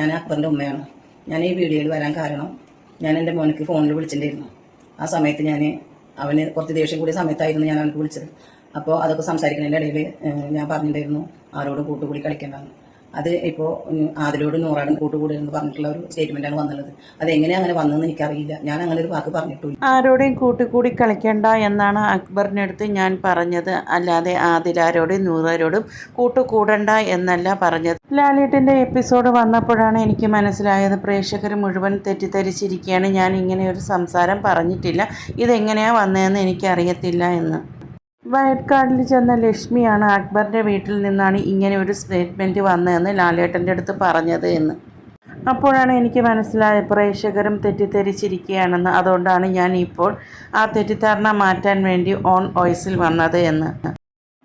ഞാൻ അക്ബറിന്റെ ഉമ്മയാണ്. ഞാൻ ഈ വീഡിയോയിൽ വരാൻ കാരണം ഞാൻ എന്റെ മോനക്ക് ഫോണിൽ വിളിച്ചിട്ടുണ്ടായിരുന്നു. ആ സമയത്ത് ഞാൻ അവന് കുറച്ച് ദേഷ്യം കൂടിയ സമയത്തായിരുന്നു ഞാൻ അവനക്ക് വിളിച്ചത്. അപ്പോൾ അതൊക്കെ സംസാരിക്കുന്നതിന്റെ ഇടയിൽ ഞാൻ പറഞ്ഞിട്ടുണ്ടായിരുന്നു ആരോടും കൂട്ടുകൂടി കളിക്കേണ്ടെന്ന്. അത് ഇപ്പോൾ നൂറാടും കൂട്ടുകൂടി എന്ന് പറഞ്ഞിട്ടുള്ള ഒരു സ്റ്റേറ്റ്മെന്റാണ് വന്നുള്ളത്. എങ്ങനെ അങ്ങനെ വന്നതെന്ന് എനിക്കറിയില്ല. ഞാൻ അങ്ങനെ ഒരു വാക്ക് പറഞ്ഞിട്ടില്ല. ആരോടെയും കൂട്ടിക്കൂടി കളിക്കണ്ട എന്നാണ് അക്ബറിനടുത്ത് ഞാൻ പറഞ്ഞത്. അല്ലാതെ ആദിലാരോടും നൂറാരോടും കൂട്ടുകൂടണ്ട എന്നല്ല പറഞ്ഞത്. ലാലേട്ടന്റെ എപ്പിസോഡ് വന്നപ്പോഴാണ് എനിക്ക് മനസ്സിലായത് പ്രേക്ഷകർ മുഴുവൻ തെറ്റിദ്ധരിച്ചിരിക്കുകയാണ്. ഞാൻ ഇങ്ങനെ ഒരു സംസാരം പറഞ്ഞിട്ടില്ല. ഇതെങ്ങനെയാണ് വന്നതെന്ന് എനിക്കറിയത്തില്ല എന്ന്. വയൽക്കാടിൽ ചെന്ന ലക്ഷ്മിയാണ് അക്ബറിന്റെ വീട്ടിൽ നിന്നാണ് ഇങ്ങനെ ഒരു സ്റ്റേറ്റ്മെന്റ് വന്നതെന്ന് ലാലേട്ടന്റെ അടുത്ത് പറഞ്ഞത് എന്ന്. അപ്പോഴാണ് എനിക്ക് മനസ്സിലായ പ്രേക്ഷകരും തെറ്റിദ്ധരിച്ചിരിക്കുകയാണെന്ന്. അതുകൊണ്ടാണ് ഞാൻ ഇപ്പോൾ ആ തെറ്റിദ്ധാരണ മാറ്റാൻ വേണ്ടി ഓൺ വോയിസിൽ വന്നത് എന്ന്.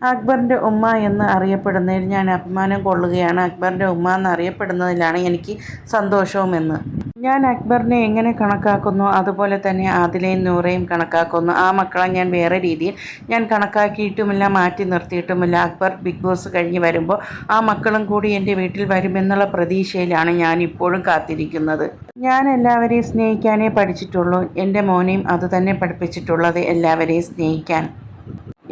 അക്ബറിന്റെ ഉമ്മ എന്ന് അറിയപ്പെടുന്നതിൽ ഞാൻ അഭിമാനം കൊള്ളുകയാണ്. അക്ബറിന്റെ ഉമ്മ എന്ന് അറിയപ്പെടുന്നതിലാണ് എനിക്ക് സന്തോഷവുമെന്ന് ഞാൻ അക്ബറിനെ എങ്ങനെ കണക്കാക്കുന്നു? അതുപോലെ തന്നെ ആദിലയും നൂറയും കണക്കാക്കുന്നു. ആ മക്കളെ ഞാൻ വേറെ രീതിയിൽ ഞാൻ കണക്കാക്കിയിട്ടുമില്ല മാറ്റി നിർത്തിയിട്ടുമില്ല. അക്ബർ ബിഗ് ബോസ് കഴിഞ്ഞ് വരുമ്പോൾ ആ മക്കളും കൂടി എന്റെ വീട്ടിൽ വരുമെന്നുള്ള പ്രതീക്ഷയിലാണ് ഞാൻ ഇപ്പോഴും കാത്തിരിക്കുന്നത്. ഞാൻ എല്ലാവരെയും സ്നേഹിക്കാനേ പഠിച്ചിട്ടുള്ളൂ. എന്റെ മോനെയും അതുതന്നെ പഠിപ്പിച്ചിട്ടുള്ളത് എല്ലാവരെയും സ്നേഹിക്കാൻ.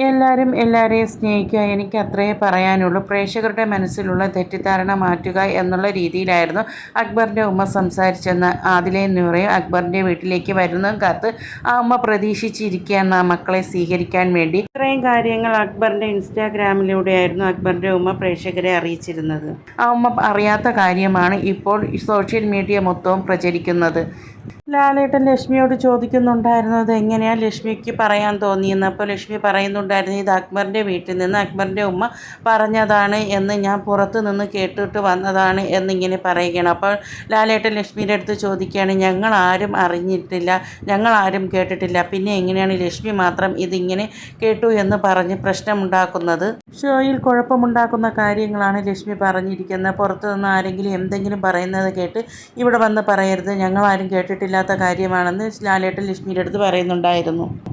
എല്ലാവരും എല്ലാവരെയും സ്നേഹിക്കുക. എനിക്ക് അത്രയേ പറയാനുള്ളൂ. പ്രേക്ഷകരുടെ മനസ്സിലുള്ള തെറ്റിദ്ധാരണ മാറ്റുക എന്നുള്ള രീതിയിലായിരുന്നു അക്ബറിന്റെ ഉമ്മ സംസാരിച്ചെന്ന് ആദിലെ നൂറയും അക്ബറിന്റെ വീട്ടിലേക്ക് വരുന്നതും കാത്ത് ആ ഉമ്മ പ്രതീക്ഷിച്ചിരിക്കുകയാണ് ആ മക്കളെ സ്വീകരിക്കാൻ വേണ്ടി. ഇത്രയും കാര്യങ്ങൾ അക്ബറിന്റെ ഇൻസ്റ്റാഗ്രാമിലൂടെയായിരുന്നു അക്ബറിന്റെ ഉമ്മ പ്രേക്ഷകരെ അറിയിച്ചിരുന്നത്. ആ ഉമ്മ അറിയാത്ത കാര്യമാണ് ഇപ്പോൾ സോഷ്യൽ മീഡിയ മൊത്തവും പ്രചരിക്കുന്നത്. ലാലേട്ടൻ ലക്ഷ്മിയോട് ചോദിക്കുന്നുണ്ടായിരുന്നത് എങ്ങനെയാണ് ലക്ഷ്മിക്ക് പറയാൻ തോന്നിയെന്ന്? അപ്പോൾ ലക്ഷ്മി പറയുന്നുണ്ടായിരുന്നു ഇത് അക്ബറിന്റെ വീട്ടിൽ നിന്ന് അക്ബറിന്റെ ഉമ്മ പറഞ്ഞതാണ് എന്ന് ഞാൻ പുറത്ത് നിന്ന് കേട്ടിട്ട് വന്നതാണ് എന്നിങ്ങനെ പറയുകയാണ്. അപ്പോൾ ലാലേട്ടൻ ലക്ഷ്മിയുടെ അടുത്ത് ചോദിക്കുകയാണ് ഞങ്ങൾ ആരും അറിഞ്ഞിട്ടില്ല ഞങ്ങൾ ആരും കേട്ടിട്ടില്ല. പിന്നെ എങ്ങനെയാണ് ലക്ഷ്മി മാത്രം ഇതിങ്ങനെ കേട്ടു എന്ന് പറഞ്ഞ് പ്രശ്നമുണ്ടാക്കുന്നത്? ഷോയിൽ കുഴപ്പമുണ്ടാക്കുന്ന കാര്യങ്ങളാണ് ലക്ഷ്മി പറഞ്ഞിരിക്കുന്നത്. പുറത്തു നിന്ന് ആരെങ്കിലും എന്തെങ്കിലും പറയുന്നത് കേട്ട് ഇവിടെ വന്ന് പറയരുത് ഞങ്ങളാരും ആരും കാര്യമാണെന്ന് ലാലേട്ടൻ ലക്ഷ്മിയുടെ അടുത്ത് പറയുന്നുണ്ടായിരുന്നു.